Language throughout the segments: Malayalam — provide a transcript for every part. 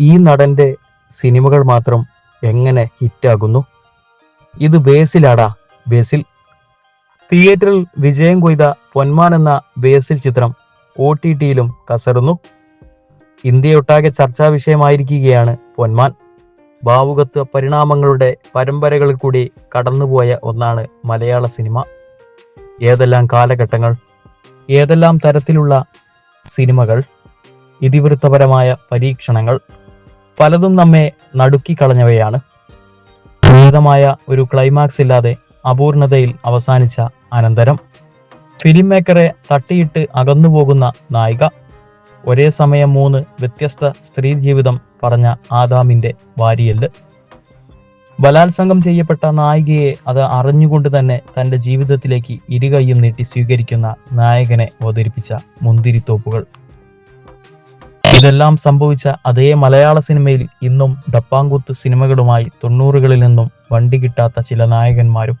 ഈ നടന്റെ സിനിമകൾ മാത്രം എങ്ങനെ ഹിറ്റാകുന്നു? ഇത് ബേസിലാടാ ബേസിൽ. തിയേറ്ററിൽ വിജയം കൊയ്ത പൊന്മാൻ എന്ന ബേസിൽ ചിത്രം ഒ ടി ടിയിലും കസറുന്നു. ഇന്ത്യയൊട്ടാകെ ചർച്ചാ വിഷയമായിരിക്കുകയാണ് പൊന്മാൻ. ഭാവുകത്വ പരിണാമങ്ങളുടെ പരമ്പരകളിൽ കൂടി കടന്നുപോയ ഒന്നാണ് മലയാള സിനിമ. ഏതെല്ലാം കാലഘട്ടങ്ങൾ ഏതെല്ലാം തരത്തിലുള്ള സിനിമകൾ ഇതിവൃത്തപരമായ പരീക്ഷണങ്ങൾ പലതും നമ്മെ നടുക്കിക്കളഞ്ഞവയാണ് ഭേദമായ ഒരു ക്ലൈമാക്സ് ഇല്ലാതെ അപൂർണതയിൽ അവസാനിച്ച അനന്തരം ഫിലിം മേക്കറെ തട്ടിയിട്ട് അകന്നുപോകുന്ന നായിക ഒരേ സമയം മൂന്ന് വ്യത്യസ്ത സ്ത്രീ ജീവിതം പറഞ്ഞ ആദാമിന്റെ വാരിയല്ല്. ബലാത്സംഗം ചെയ്യപ്പെട്ട നായികയെ അത് അറിഞ്ഞുകൊണ്ട് തന്നെ തന്റെ ജീവിതത്തിലേക്ക് ഇരുകൈയും നീട്ടി സ്വീകരിക്കുന്ന നായകനെ അവതരിപ്പിച്ച മുന്തിരിത്തോപ്പുകൾ. ഇതെല്ലാം സംഭവിച്ച അതേ മലയാള സിനിമയിൽ ഇന്നും ഡപ്പാങ്കുത്ത് സിനിമകളുമായി തൊണ്ണൂറുകളിൽ നിന്നും വണ്ടി കിട്ടാത്ത ചില നായകന്മാരും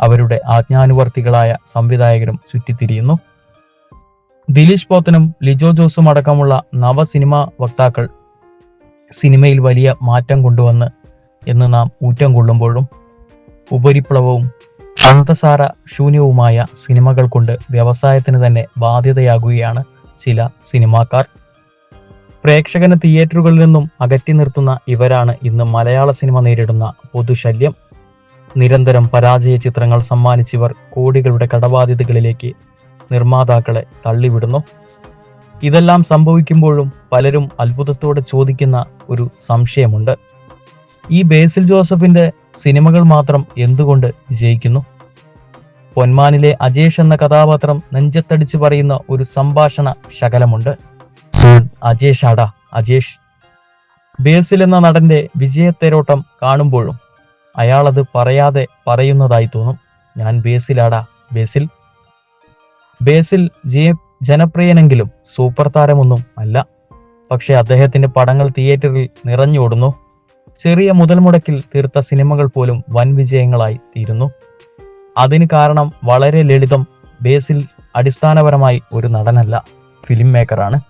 അവരുടെ ആജ്ഞാനുവർത്തികളായ സംവിധായകരും ചുറ്റിത്തിരിയുന്നു. ദിലീഷ് പോത്തനും ലിജോ ജോസും അടക്കമുള്ള നവ സിനിമാ വക്താക്കൾ സിനിമയിൽ വലിയ മാറ്റം കൊണ്ടുവന്ന് എന്ന് നാം ഊറ്റം കൊള്ളുമ്പോഴും ഉപരിപ്ലവവും അന്തസാര ശൂന്യവുമായ സിനിമകൾ കൊണ്ട് വ്യവസായത്തിന് തന്നെ ബാധ്യതയാകുകയാണ് ചില സിനിമാക്കാർ. പ്രേക്ഷകന് തിയേറ്ററുകളിൽ നിന്നും അകറ്റി നിർത്തുന്ന ഇവരാണ് ഇന്ന് മലയാള സിനിമ നേരിടുന്ന പൊതുശല്യം. നിരന്തരം പരാജയ ചിത്രങ്ങൾ സമ്മാനിച്ചിവർ കോടികളുടെ കടബാധ്യതകളിലേക്ക് നിർമ്മാതാക്കളെ തള്ളിവിടുന്നു. ഇതെല്ലാം സംഭവിക്കുമ്പോഴും പലരും അത്ഭുതത്തോടെ ചോദിക്കുന്ന ഒരു സംശയമുണ്ട്. ഈ ബേസിൽ ജോസഫിന്റെ സിനിമകൾ മാത്രം എന്തുകൊണ്ട് വിജയിക്കുന്നു? പൊന്മാനിലെ അജേഷ് എന്ന കഥാപാത്രം നെഞ്ചത്തടിച്ച് പറയുന്ന ഒരു സംഭാഷണ ശകലമുണ്ട്. അജേഷ് അട അജേഷ്. ബേസിൽ എന്ന നടന്റെ വിജയത്തേരോട്ടം കാണുമ്പോഴും അയാളത് പറയാതെ പറയുന്നതായി തോന്നും. ഞാൻ ബേസിലാടാ ബേസിൽ. ബേസിൽ ജയ ജനപ്രിയനെങ്കിലും സൂപ്പർ താരമൊന്നും അല്ല. പക്ഷെ അദ്ദേഹത്തിന്റെ പടങ്ങൾ തിയേറ്ററിൽ നിറഞ്ഞോടുന്നു. ചെറിയ മുതൽ മുടക്കിൽ തീർത്ത സിനിമകൾ പോലും വൻ വിജയങ്ങളായി തീരുന്നു. അതിന് കാരണം വളരെ ലളിതം. ബേസിൽ അടിസ്ഥാനപരമായി ഒരു നടനല്ല. ഫിലിം മേക്കറാണ്.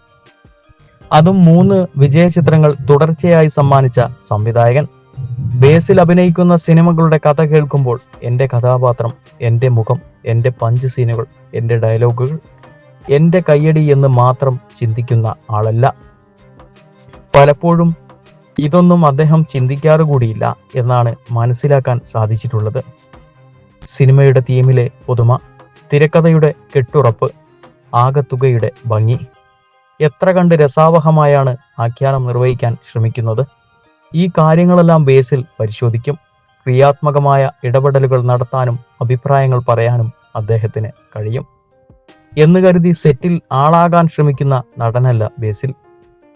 അതും മൂന്ന് വിജയ ചിത്രങ്ങൾ തുടർച്ചയായി സമ്മാനിച്ച സംവിധായകൻ. ബേസിൽ അഭിനയിക്കുന്ന സിനിമകളുടെ കഥ കേൾക്കുമ്പോൾ എന്റെ കഥാപാത്രം എന്റെ മുഖം എന്റെ പഞ്ച് സീനുകൾ എന്റെ ഡയലോഗുകൾ എന്റെ കയ്യടി എന്ന് മാത്രം ചിന്തിക്കുന്ന ആളല്ല. പലപ്പോഴും ഇതൊന്നും അദ്ദേഹം ചിന്തിക്കാറ് കൂടിയില്ല എന്നാണ് മനസ്സിലാക്കാൻ സാധിച്ചിട്ടുള്ളത്. സിനിമയുടെ തീമിലെ പുതുമ തിരക്കഥയുടെ കെട്ടുറപ്പ് ആകത്തുകയുടെ ഭംഗി. എത്ര കണ്ട് രസാവഹമായാണ് ആഖ്യാനം നിർവഹിക്കാൻ ശ്രമിക്കുന്നത്? ഈ കാര്യങ്ങളെല്ലാം ബേസിൽ പരിശോധിക്കും. ക്രിയാത്മകമായ ഇടപെടലുകൾ നടത്താനും അഭിപ്രായങ്ങൾ പറയാനും അദ്ദേഹത്തിന് കഴിയും. എന്ന് കരുതി സെറ്റിൽ ആളാകാൻ ശ്രമിക്കുന്ന നടനല്ല ബേസിൽ.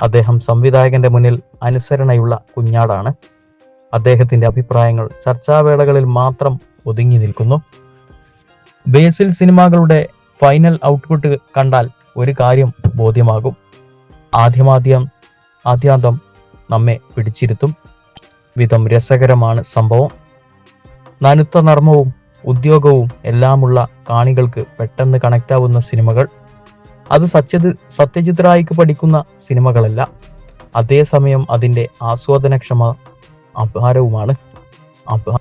അദ്ദേഹം സംവിധായകന്റെ മുന്നിൽ അനുസരണയുള്ള കുഞ്ഞാടാണ്. അദ്ദേഹത്തിന്റെ അഭിപ്രായങ്ങൾ ചർച്ചാവേളകളിൽ മാത്രം ഒതുങ്ങി നിൽക്കുന്നു. ബേസിൽ സിനിമകളുടെ ഫൈനൽ ഔട്ട്പുട്ട് കണ്ടാൽ ഒരു കാര്യം ബോധ്യമാകും. ആദ്യമാദ്യം ആദ്യാന്തം നമ്മെ പിടിച്ചിരുത്തും. വിധം രസകരമാണ് സംഭവം. നനുത്ത നർമ്മവും ഉദ്യോഗവും എല്ലാമുള്ള കാണികൾക്ക് പെട്ടെന്ന് കണക്റ്റ് ആവുന്ന സിനിമകൾ. അത് സത്യ സത്യജിത്രായിക്ക് പഠിക്കുന്ന സിനിമകളല്ല. അതേസമയം അതിന്റെ ആസ്വാദനക്ഷമ അപാരവുമാണ്. അപ